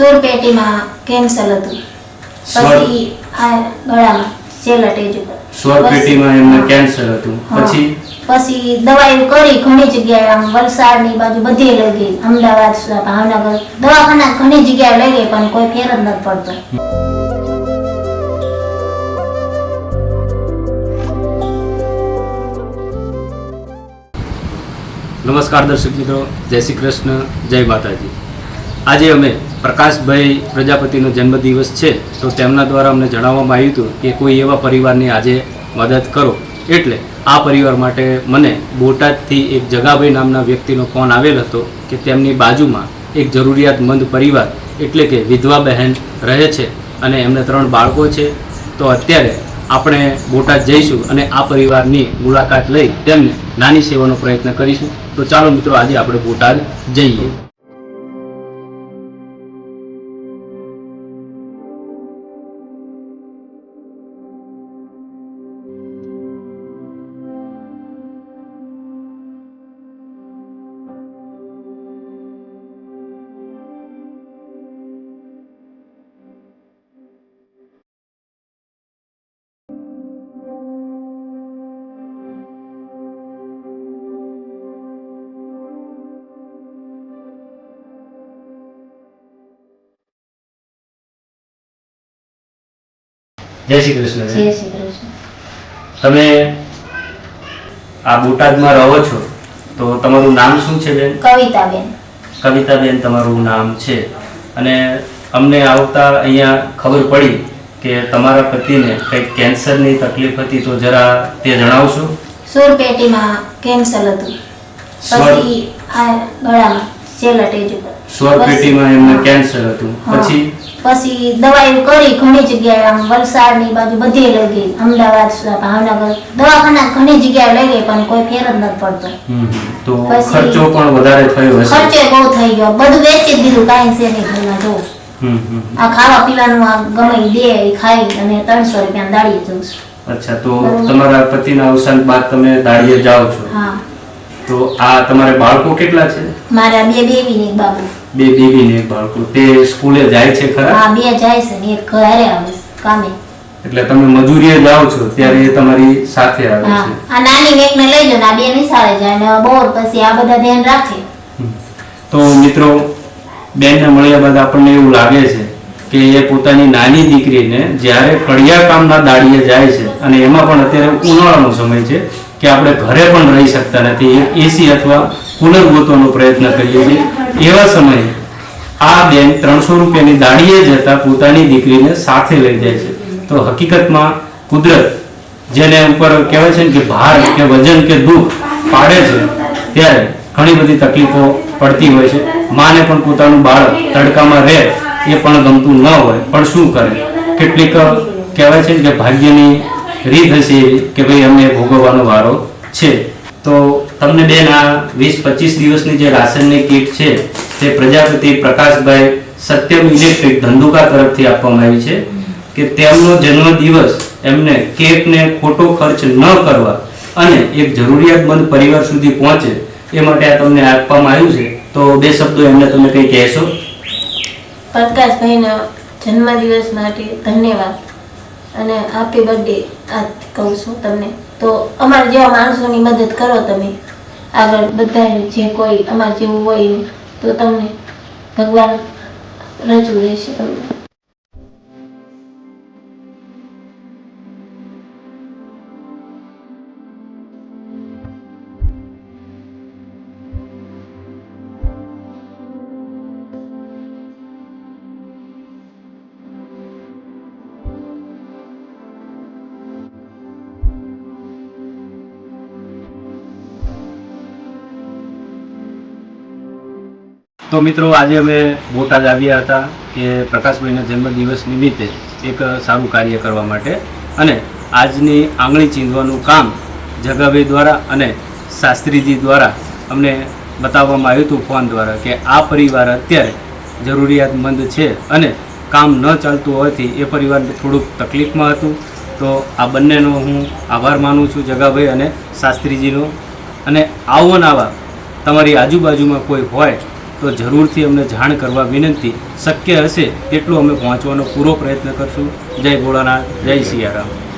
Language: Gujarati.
સોળ પેટીમાં કેન્સર હતું પછી આ ગળામાં છેલ્લા સ્ટેજ ઉપર પેટીમાં એમને કેન્સર હતું. પછી? પછી દવાઈ કરી ઘણી જગ્યાએ આમ વલસાડની બાજુ બધે લઈ ગઈ. અમદાવાદ ભાવનગર. દવાખાના ઘણી જગ્યાએ લઈ ગઈ પણ કોઈ ફેર જ નથી પડતો. નમસ્કાર દર્શક મિત્રો. જય શ્રી કૃષ્ણ. જય માતાજી. આજે અમે પ્રકાશભાઈ પ્રજાપતિનો જન્મદિવસ છે, તો તેમના દ્વારા અમને જણાવવામાં આવ્યું હતું કે કોઈ એવા પરિવારની આજે મદદ કરો. એટલે આ પરિવાર માટે મને બોટાદથી એક જગાભાઈ નામના વ્યક્તિનો ફોન આવેલ હતો કે તેમની બાજુમાં એક જરૂરિયાતમંદ પરિવાર, એટલે કે વિધવા બહેન રહે છે અને એમને ત્રણ બાળકો છે, તો અત્યારે આપણે બોટાદ જઈશું અને આ પરિવારની મુલાકાત લઈ તેમને નાની સેવાનો પ્રયત્ન કરીશું. તો ચાલો મિત્રો, આજે આપણે બોટાદ જઈએ. જય શ્રી કૃષ્ણ જય શ્રી કૃષ્ણ. તમે આ બોટાદમાં રહો છો તો તમારું નામ શું છે બેન? કવિતાબેન. કવિતાબેન તમારું નામ છે. અને અમને આવતા અહીંયા ખબર પડી કે તમારા પતિને કંઈક કેન્સરની તકલીફ હતી તો જરા તે જણાવશો? સોળ પેટીમાં કેન્સર હતું. પછી આ ગળામાં. છેલ્લા સ્ટેજ ઉપર સ્વર પેટીમાં એમને કેન્સર હતું. પછી? પછી દવાઈ કરી ઘણી જગ્યાએ આમ વલસાડની બાજુ બધે લઈ ગઈ. અમદાવાદ ભાવનગર દવાખાના ઘણી જગ્યાએ લઈ ગઈ પણ કોઈ ફેર જ નથી પડતો. હમ હમ. તો ખર્ચો પણ વધારે થયો હશે. ખર્ચે બહુ થઈ ગયો. બધું વેચી દીધું કાંઈ છે નહીં ઘરમાં જો. હમ હમ. આ ખાવા પીવાનું આ ગમે દે ખાઈ અને ત્રણસો રૂપિયા દાડીએ જઉં છું અચ્છા તો. તમારા પતિના અવસાન બાદ તમે દાળીએ જાઓ છો. હા. તો આ તમારે બાળકો કેટલા છે? મારા બે બેબી ને બાબુ. બે બેબી ને બાળકો. તે સ્કૂલે જાય છે ખરા? હા બે જાય છે ને એક ઘરે આવે છે કામે. એટલે તમે મજૂરીએ જાઓ છો ત્યારે એ તમારી સાથે આવે છે. આ નાની વેક ને લઈ જાઓ ને આ બે નિશાળે જાય ને બોર પછી આ બધા ધ્યાન રાખે. તો મિત્રો બેનને મળ્યા બાદ આપણને એવું લાગે છે કે એ પોતાની નાની દીકરીને જ્યારે કડિયા કામના દાડીએ જાય છે અને એમાં પણ અત્યારે ઉનાળાનો સમય છે કે આપણે ઘરે પણ રહી શકતા નથી એસી અથવા કુલર ગોતવાનો પ્રયત્ન કરીએ છીએ. એવા સમયે આ બેન ત્રણસો રૂપિયાની દાડીએ જતા પોતાની દીકરીને સાથે લઈ જાય છે. તો હકીકતમાં કુદરત જેને ઉપર કહેવાય છે કે ભાર કે વજન કે દુઃખ પાડે છે, ત્યારે ઘણી બધી તકલીફો પડતી હોય છે. માને પણ પોતાનું બાળક તડકામાં રહે એ પણ ગમતું ન હોય. પણ શું કરે? કેટલીક કહેવાય છે કે ભાગ્યની રીત હશે કે ભાઈ અમને ભોગવવાનો વારો છે. તો તમને બેન આ વીસ પચીસ દિવસની જે રાશનની કીટ છે, તે પ્રજાપતિ પ્રકાશભાઈ સત્યમ ઇલેક્ટ્રિક ધંધુકા તરફથી આપવામાં આવી છે કે તેમનો જન્મદિવસ એમને કેકને ખોટો ખર્ચ ન કરવા અને એક જરૂરિયાતમંદ પરિવાર સુધી પહોંચે એ માટે આ તમને આપવામાં આવ્યું છે. તો બે શબ્દો એમને તમે કંઈ કહેશો? પ્રકાશભાઈના જન્મદિવસ માટે ધન્યવાદ અને હેપી બર્થડે આ કહું છું તમને. તો અમારા જેવા માણસોની મદદ કરો તમે. આગળ બધા જે કોઈ અમારા જેવું હોય તો તમને ભગવાન રજૂ રહેશે. તો મિત્રો, આજે અમે બોટાદ આવ્યા હતા કે પ્રકાશભાઈના જન્મદિવસ નિમિત્તે એક સારું કાર્ય કરવા માટે અને આજની આંગળી ચીંધવાનું કામ જગાભાઈ દ્વારા અને શાસ્ત્રીજી દ્વારા અમને બતાવવામાં આવ્યું હતું ફોન દ્વારા કે આ પરિવાર અત્યારે જરૂરિયાતમંદ છે અને કામ ન ચાલતું હોવાથી એ પરિવાર થોડુંક તકલીફમાં હતું. તો આ બંનેનો હું આભાર માનું છું જગાભાઈ અને શાસ્ત્રીજીનો. અને આવો આવા તમારી આજુબાજુમાં કોઈ હોય તો જરૂરથી અમને જાણ કરવા વિનંતી શક્ય હશે તેટલું અમે પહોંચવાનો પૂરો પ્રયત્ન કરશું. જય ભોળાનાથ, જય સિયારામ.